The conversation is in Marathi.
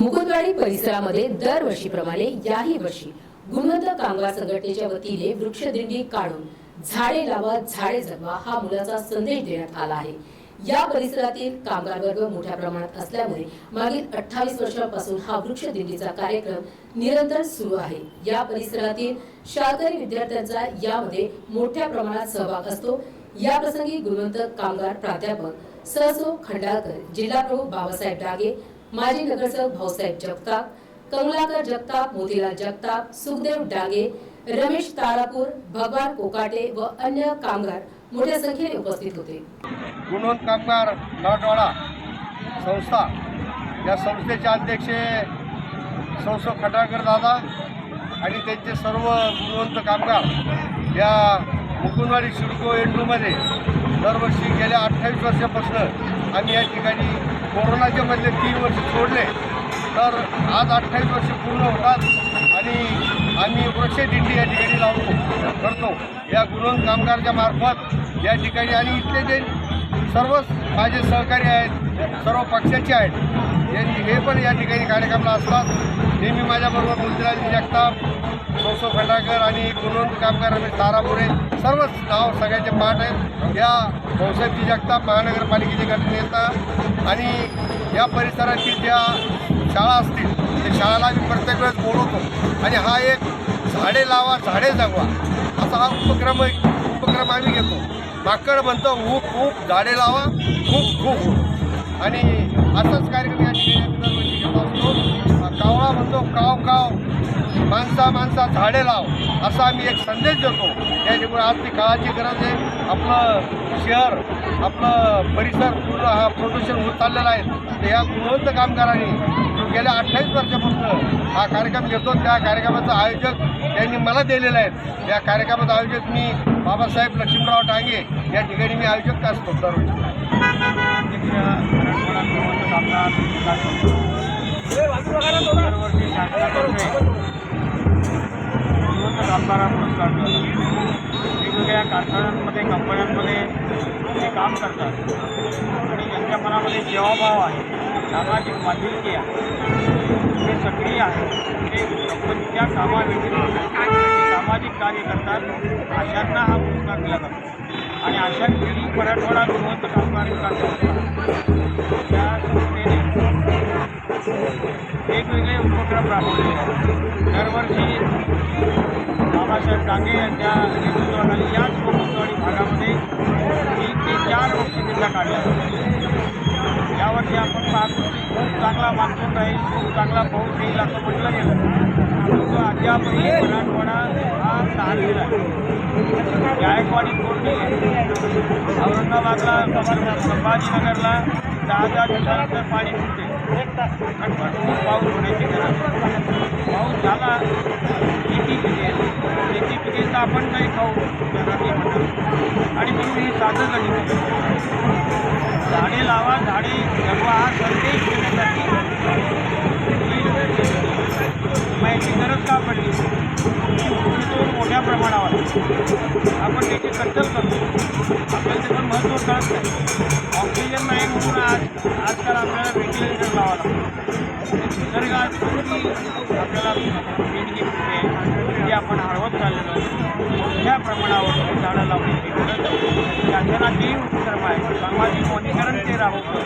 मुकुंदवाडी परिसरामध्ये दरवर्षीप्रमाणे याही वर्षी गुणवंत कामगार संघटनेच्या वतीने वृक्षदिंडी काढून झाडे लावा झाडे जगवा हा मुलाचा संदेश देण्यात आला आहे. या परिसरातील कामगार वर्ग मोठ्या प्रमाणात असल्यामुळे मागील अठ्ठावीस वर्षापासून हा वृक्षदिंडीचा कार्यक्रम निरंतर सुरू आहे. या परिसरातील शाळकरी विद्यार्थ्यांचा यामध्ये मोठ्या प्रमाणात सहभाग असतो. या प्रसंगी गुणवंत कामगार प्राध्यापक सहसो खंडाळकर जिल्हा प्रमुख बाबासाहेब डागे माजी नगरसेवक भाऊसाहेब जगताप कमलाकर जगताप मोतीलाल जगताप सुखदेव डागे रमेश तारापूर भगवान कोकाटे व अन्य कामगार मोठ्या संख्येने उपस्थित होते. गुणवंत कामगार मराठवाडा संस्था या संस्थेचे अध्यक्ष संस्था खटाळकर दादा आणि त्यांचे सर्व गुणवंत कामगार या मुकुंदवाडी शिडको एंडूमध्ये दरवर्षी गेल्या अठ्ठावीस वर्षापासून आम्ही या ठिकाणी कोरोनाच्या मधले तीन वर्ष सोडले तर आज अठ्ठावीस वर्ष पूर्ण होतात आणि आम्ही वृक्षदिंडी या ठिकाणी लावतो करतो. या गुणवंत कामगारच्या मार्फत या ठिकाणी आणि इथले जे सर्वच माझे सहकारी आहेत सर्व पक्षाचे आहेत. यांनी हे पण या ठिकाणी कार्यक्रमाला असतात. नेहमी माझ्याबरोबर मुलजीराजी जगताप सोसो खंडाकर आणि गुणवंत कामगार रमेश तारापुरे सर्वच नाव सगळ्यांचे पाठ आहेत. या भाऊसाहेबजी जगताप महानगरपालिकेचे गटनेता आणि या परिसरातील ज्या शाळा असतील त्या शाळाला मी प्रत्येक वेळेस बोलवतो. आणि हा एक झाडे लावा झाडे जगवा. असा हा उपक्रम उपक्रम आम्ही घेतो. माकड म्हणतो ऊप ऊप झाडे लावा खूप खूप. आणि असाच कार्यक्रम या ठिकाणी दरवर्षी घेत असतो. कावळा म्हणतो काव काव माणसा माणसा झाडे लाव. असा आम्ही एक संदेश देतो. त्याच्यामुळे आज ती काळाची गरज आहे. आपलं शहर आपलं परिसर पूर्ण हा प्रदूषण होत चाललेला आहे. तर या गुणवंत कामगारांनी गेल्या अठ्ठावीस वर्षापासून हा कार्यक्रम घेतो. त्या कार्यक्रमाचं आयोजक त्यांनी मला दिलेलं आहे. या कार्यक्रमाचं आयोजक मी बाबासाहेब लक्ष्मीराव टांगे. या ठिकाणी मी आयोजक असतो दररोज अध्यक्ष पुरस्कार वेगवेगळ्या कारखान्यांमध्ये कंपन्यांमध्ये ते काम करतात आणि त्यांच्या मनामध्ये सेवाभाव आहे सामाजिक बांधिलकी आहे ते सक्रिय आहे. ते कंपनीच्या कामाव्यतिरिक्त सामाजिक कार्य करतात. अशांना हा पुरस्कार दिला जातो. आणि अशा ही मराठवाडा गुणवंत कामगार विकास संस्था. त्या संस्थेने वेगवेगळे उपक्रम राबवले. आहेत दरवर्षी बाबासाहेब डांगे यांच्या नेतृत्वाखाली याच कोकणवाडी भागामध्ये तीन ते चार वृक्षदिंड्या काढल्या जातात आपण पाहतो की खूप चांगला मान्सून राहील खूप चांगला पाऊस येईल असं म्हटलं गेलं. परंतु अद्यापही मराठवाडा हा तहानलेला आहे जायकवाडी कोर्ट औरंगाबादला संभाजीनगरला दहा दहा दिवसानंतर पाणी सुटते. आणि भरपूर पाऊस होण्याची गरज पाऊस झाला शेती पिके शेती पिकेल आपण काही खाऊ. घरातले आणि म्हणून ही साधं गणित. झाडे लावा झाडे जगवा हा संदेश देण्यासाठी माहिती गरज का पडली? तो मोठ्या प्रमाणावर. आपण त्याची कत्तल करतो. आपल्याला त्याचं महत्त्व कळत नाही. ऑक्सिजन नाही म्हणून आज आजकाल आपल्याला व्हेंटिलेटर लावावं लागतं. निसर्गात आपल्याला मोठ्या प्रमाणावर झाडं लावण्याची गरज आहे शासनाचेही उपक्रम आहे सामाजिक वनीकरण ते राबवतो